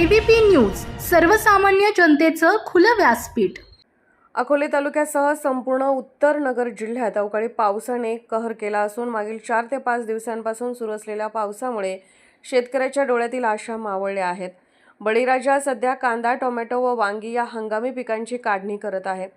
ABP news सर्वसामान्य जनतेचं खुलं व्यासपीठ. अकोले तालुक्यासह संपूर्ण उत्तर नगर जिल्ह्यात अवकाळी पावसाने कहर केला असून मागील चार ते पाच दिवसांपासून सुरू असलेल्या पावसामुळे शेतकऱ्याच्या डोळ्यातील आशा मावळल्या आहेत. बळीराजा सध्या कांदा टोमॅटो व वांगी या हंगामी पिकांची काढणी करत आहे.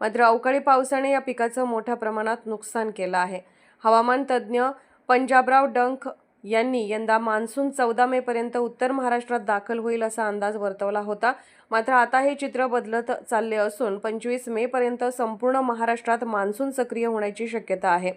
मात्र अवकाळी पावसाने या पिकाचं मोठ्या प्रमाणात नुकसान केलं आहे. हवामान तज्ज्ञ पंजाबराव डंख यांनी यंदा मान्सून चौदा मे पर्यंत उत्तर महाराष्ट्रात दाखल होईल असा अंदाज वर्तवला होता. मात्र आता हे चित्र बदलत चालले असून पंचवीस मे पर्यंत संपूर्ण महाराष्ट्रात मान्सून सक्रिय होण्याची शक्यता आहे.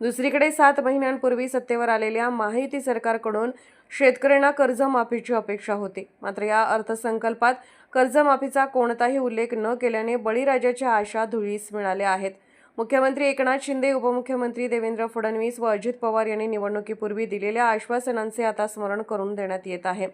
दुसरीकडे सात महिन्यांपूर्वी सत्तेवर आलेल्या महायुती सरकारकडून शेतकऱ्यांना कर्जमाफीची अपेक्षा होती. मात्र या अर्थसंकल्पात कर्जमाफीचा कोणताही उल्लेख न केल्याने बळीराजाच्या आशा धुळीस मिळाल्या आहेत. मुख्यमंत्री एकनाथ शिंदे उपमुख्यमंत्री देवेंद्र फडणवीस व अजित पवार यांनी निवडणुकीपूर्वी दिलेल्या आश्वासनांचे आता स्मरण करून देण्यात येत आहे.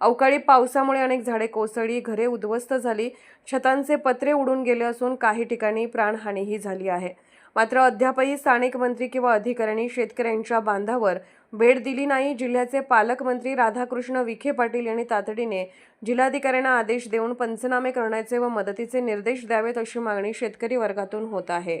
अवकाळी पावसामुळे अनेक झाडे कोसळली घरे उद्ध्वस्त झाली छतांचे पत्रे उडून गेले असून काही ठिकाणी प्राणहानीही झाली आहे. मात्र अद्यापही स्थानिक मंत्री किंवा अधिकाऱ्यांनी शेतकऱ्यांच्या बांधावर भेट दिली नाही. जिल्ह्याचे पालकमंत्री राधाकृष्ण विखे पाटील यांनी तातडीने जिल्हाधिकाऱ्यांना आदेश देऊन पंचनामे करण्याचे व मदतीचे निर्देश द्यावेत अशी मागणी शेतकरी वर्गातून होत आहे.